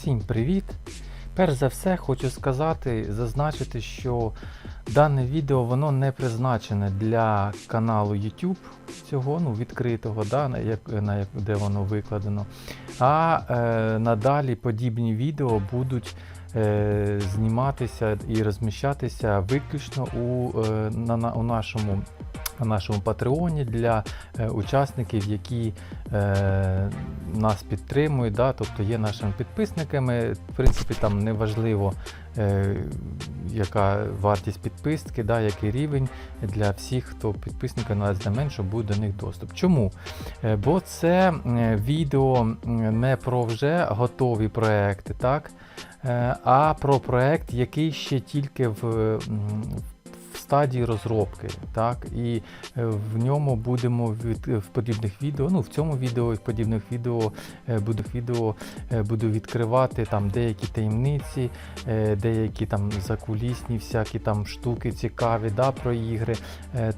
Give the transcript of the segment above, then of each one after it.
Всім привіт! Перш за все хочу сказати, зазначити, що дане відео воно не призначене для каналу YouTube цього, ну, відкритого, да, на як, на як, де воно викладено. А е, надалі подібні відео будуть е, зніматися і розміщатися виключно у, е, на, на, у нашому, на нашому Патреоні для е, учасників, які е, нас підтримують, да, тобто є нашими підписниками. В принципі, там не важливо, е, яка вартість підписки, да, який рівень для всіх, хто підписників навіть для менше буде до них доступ. Чому? Бо це відео не про вже готові проекти, так? А про проект, який ще тільки в стадії розробки. Так? І е, в ньому будемо від, в подібних відео, ну в цьому відео і в подібних відео, е, буду, відео е, буду відкривати там деякі таємниці, деякі там закулісні всякі там штуки цікаві да, про ігри.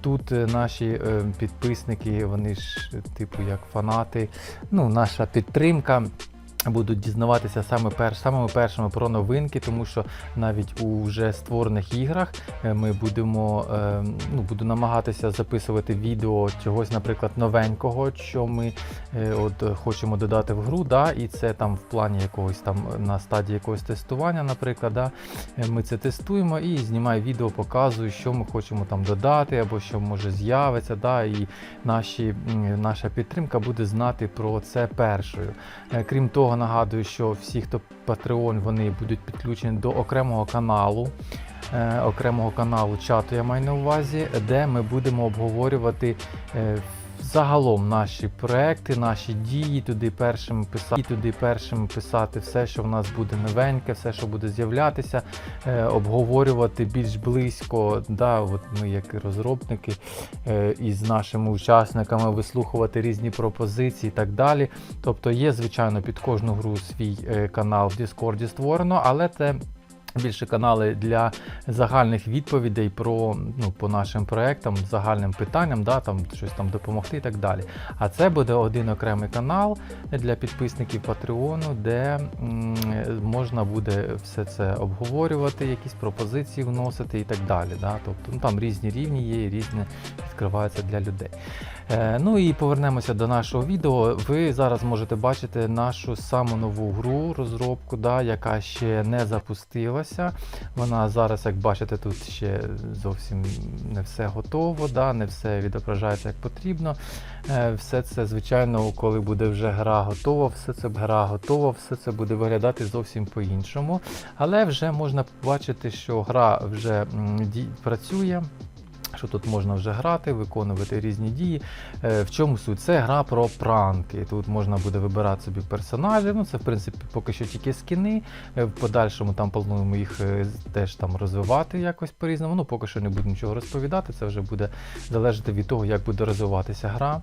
Тут наші підписники, вони ж типу як фанати, ну, наша підтримка. Будуть дізнаватися саме перш, самими першими про новинки, тому що навіть у вже створених іграх е, ми будемо е, ну, буду намагатися записувати відео чогось, наприклад, новенького, що ми е, от хочемо додати в гру. Да, і це там в плані якогось там на стадії якогось тестування, наприклад, да, ми це тестуємо і знімаю відео, показую, що ми хочемо там додати, або що може з'явиться. Да, і наші, наша підтримка буде знати про це першою. Крім того, нагадую, що всі, хто Patreon, вони будуть підключені до окремого каналу. е, Окремого каналу чату я маю на увазі, де ми будемо обговорювати е, загалом наші проекти, наші дії, туди першим писати, туди першим писати все, що в нас буде новеньке, все, що буде з'являтися, е, обговорювати більш близько. Да, от ми, як розробники, е, із нашими учасниками вислухувати різні пропозиції і так далі. Тобто є, звичайно, під кожну гру свій е, канал в Discord створено, але це. Більше канали для загальних відповідей про ну, по нашим проектам, загальним питанням, да, там щось там допомогти і так далі. А це буде один окремий канал для підписників Patreon, де м, можна буде все це обговорювати, якісь пропозиції вносити і так далі. Да. Тобто ну, там різні рівні є, і різні відкриваються для людей. Е, ну і повернемося до нашого відео. Ви зараз можете бачити нашу саму нову гру, розробку, да, яка ще не запустилася. Вона зараз, як бачите, тут ще зовсім не все готово, да, не все відображається як потрібно. Е, все це, звичайно, коли буде вже гра готова, все це гра готова, все це буде виглядати зовсім по-іншому. Але вже можна побачити, що гра вже м, що тут можна вже грати, виконувати різні дії. Е, в чому суть? Це гра про пранки. Тут можна буде вибирати собі персонажів. Ну, це в принципі поки що тільки скіни. Е, в подальшому там плануємо їх е, теж там розвивати якось по-різному. Ну, поки що не буду нічого розповідати. Це вже буде залежати від того, як буде розвиватися гра.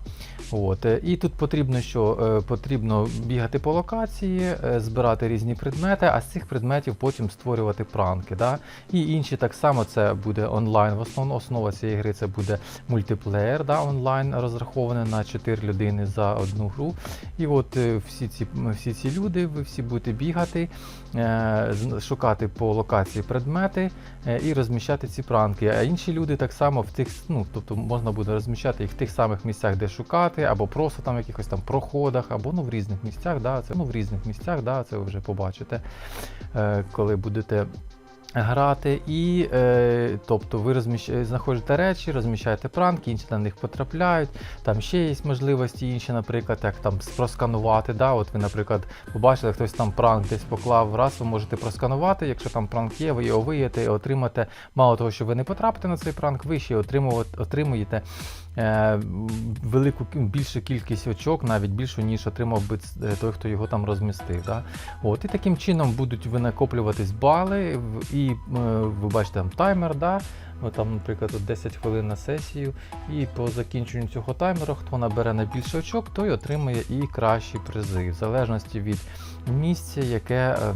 От. І тут потрібно що? Потрібно бігати по локації, збирати різні предмети, а з цих предметів потім створювати пранки. Да? І інші так само це буде онлайн. В основному основа цієї гри це буде мультиплеєр да, онлайн, розрахований на 4 людини за одну гру. І от е, всі ці, всі ці люди, ви всі будете бігати, е, шукати по локації предмети е, і розміщати ці пранки. А інші люди так само в тих, ну тобто можна буде розміщати їх в тих самих місцях, де шукати, або просто там в якихось там проходах, або ну в різних місцях. Да, це ну в різних місцях, да, це ви вже побачите, коли будете. Грати і е, тобто ви розміщ... знаходите речі, розміщаєте пранки, інші на них потрапляють. Там ще є можливості інші, наприклад, як там просканувати. Да? От ви, наприклад, побачили, хтось там пранк десь поклав, раз ви можете просканувати. Якщо там пранк є, ви його виєте і отримаєте. Мало того, що ви не потрапите на цей пранк, ви ще отримуєте е, велику більшу кількість очок, навіть більшу, ніж отримав би е, той, хто його там розмістив. Да? От, і таким чином будуть ви накоплюватись бали, і е, ви бачите там таймер, да? Там, наприклад, 10 хвилин на сесію, і по закінченню цього таймеру, хто набере найбільше очок, той отримує і кращі призи, в залежності від місця, яке. е,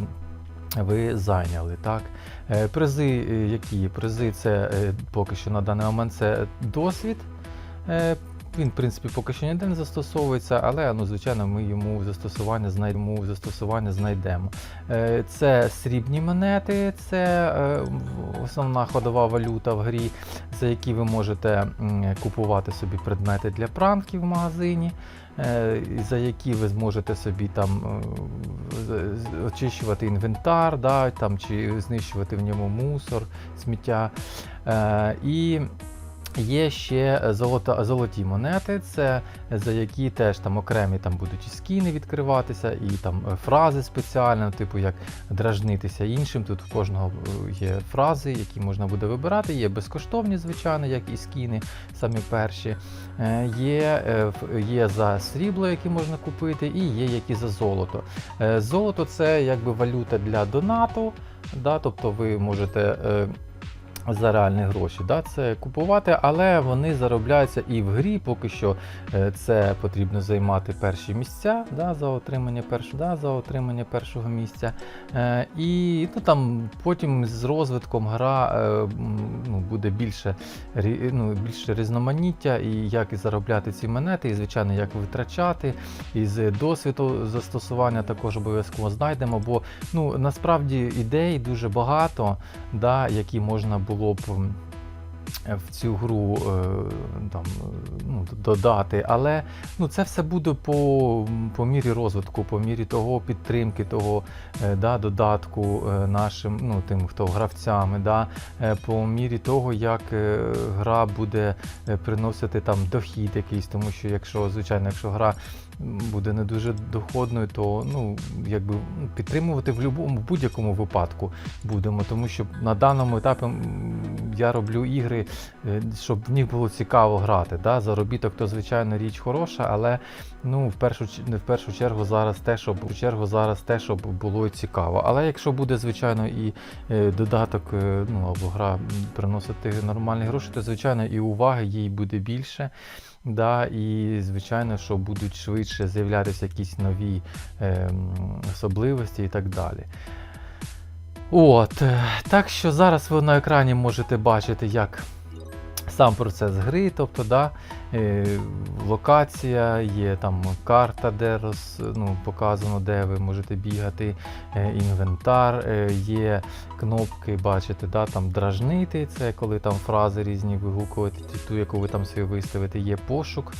ви зайняли, так? Е, Призи, е, які? Призи це е, поки що на даний момент це досвід. Е, він, в принципі, поки що ніде не застосовується, але ну, звичайно, ми йому застосування знайдемо. Застосування знайдемо. Е, Це срібні монети, це е, основна ходова валюта в грі, за які ви можете купувати собі предмети для пранків в магазині. За які ви зможете собі там очищувати інвентар, да, там, чи знищувати в ньому мусор, сміття. І Є ще золота, золоті монети, це за які теж там окремі там будуть і скіни відкриватися, і там е, фрази спеціально, типу як дражнитися іншим. Тут в кожного е, є фрази, які можна буде вибирати. Є безкоштовні, звичайно, як і скіни, самі перші. Е, Є, е, є за срібло, які можна купити, і є які за золото. Е, Золото це якби валюта для донату, да, тобто ви можете. За реальні гроші, да, це купувати, але вони заробляються і в грі. Поки що е, це потрібно займати перші місця да, за отримання першого, да, за отримання першого місця. Е, і ну, там потім з розвитком гра е, ну, буде більше, ну, більше різноманіття, і як і заробляти ці монети, і звичайно, як витрачати. І з досвіду застосування також обов'язково знайдемо, бо ну, насправді ідей дуже багато, да, які можна було б в цю гру е, там, е, ну, додати. Але ну, це все буде по, по мірі розвитку, по мірі того підтримки, того е, да, додатку е, нашим, ну, тим, хто гравцями, да, е, по мірі того, як е, гра буде е, приносити там дохід якийсь, тому що якщо, звичайно, якщо гра буде не дуже доходною, то ну, якби підтримувати в будь-якому випадку будемо, тому що на даному етапі я роблю ігри, е, щоб в них було цікаво грати. Да? Заробіток то звичайно річ хороша, але ну, в першу в першу чергу зараз те, щоб першу чергу зараз те, щоб було цікаво. Але якщо буде, звичайно, і е, додаток, е, ну або гра приносити нормальні гроші, то звичайно і уваги їй буде більше. Да, і звичайно, що будуть швидше з'являтися якісь нові ем, особливості і так далі. От, е, так що зараз ви на екрані можете бачити, як сам процес гри, тобто, да, е, локація, є там карта, де роз, ну, показано, де ви можете бігати, е, інвентар, е, є кнопки, бачите, да, там дражнити, це коли там фрази різні вигукувати, ту, яку ви там собі виставите, є пошук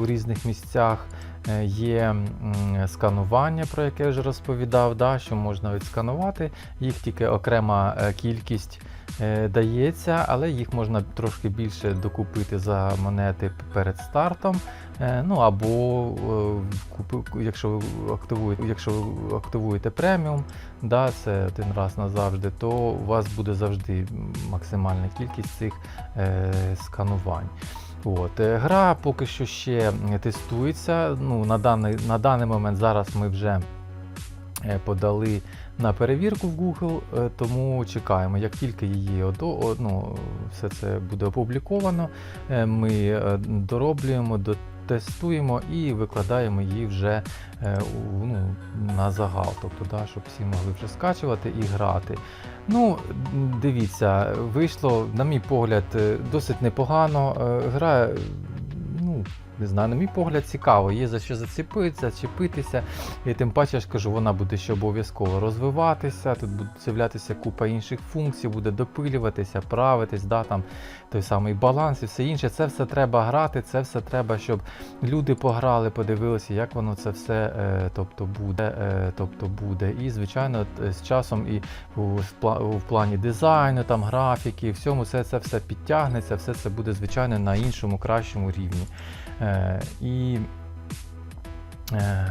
у різних місцях. Є сканування, про яке я вже розповідав, да, що можна відсканувати. Їх тільки окрема кількість дається, але їх можна трошки більше докупити за монети перед стартом. Е, Ну або е, якщо ви активуєте, якщо ви активуєте преміум, да, це один раз назавжди, то у вас буде завжди максимальна кількість цих е, сканувань. От. е, Гра поки що ще е, тестується. Ну, на, даний, на даний момент зараз ми вже е, подали на перевірку в Google, е, тому чекаємо. Як тільки її ну, все це буде опубліковано, е, ми е, дороблюємо, дотестуємо і викладаємо її вже ну, на загал, тобто, да, щоб всі могли вже скачувати і грати. Ну, дивіться, вийшло, на мій погляд, досить непогано. Гра, ну, не знаю, на мій погляд, цікаво, є за що зацепитися, чіпитися. І тим паче, я ж кажу, вона буде ще обов'язково розвиватися. Тут буде з'являтися купа інших функцій, буде допилюватися, правитись, да, там той самий баланс і все інше. Це все треба грати, це все треба, щоб люди пограли, подивилися, як воно це все е, тобто буде, е, тобто буде. І, звичайно, з часом і в плані дизайну, там графіки, всьому все це все підтягнеться, все це буде, звичайно, на іншому, кращому рівні. Е, і, е,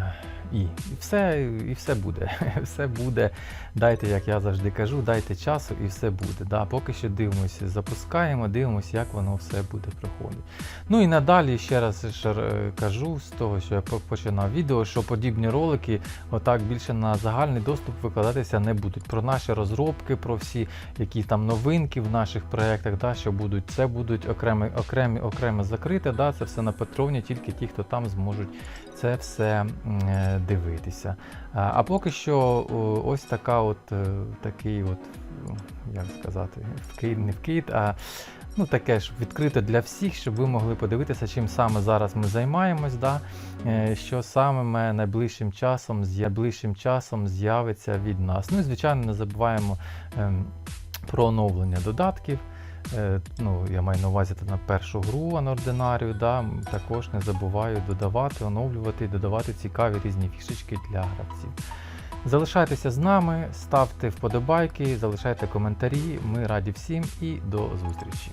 і, і, все, і все буде. все буде. Дайте, як я завжди кажу, дайте часу і все буде. Да, поки що дивимося, запускаємо, дивимося, як воно все буде проходити. Ну і надалі ще раз е, кажу з того, що я починав відео, що подібні ролики отак більше на загальний доступ викладатися не будуть. Про наші розробки, про всі які там новинки в наших проєктах, да, що будуть, це будуть окремі, окремі, окремо закрите. Да, це все на патроні, тільки ті, хто там зможуть це все е, дивитися. А, поки що ось така от, е, такий от, як сказати, вкид, не вкид, а ну, таке ж відкрите для всіх, щоб ви могли подивитися, чим саме зараз ми займаємось, да? е, що саме найближчим часом, найближчим часом з'явиться від нас. Ну і звичайно, не забуваємо ем, про оновлення додатків. Е, Ну, я маю на увазі на першу гру Анординарію, да, м, також не забуваю додавати, оновлювати і додавати цікаві різні фішечки для гравців. Залишайтеся з нами, ставте вподобайки, залишайте коментарі. Ми раді всім і до зустрічі.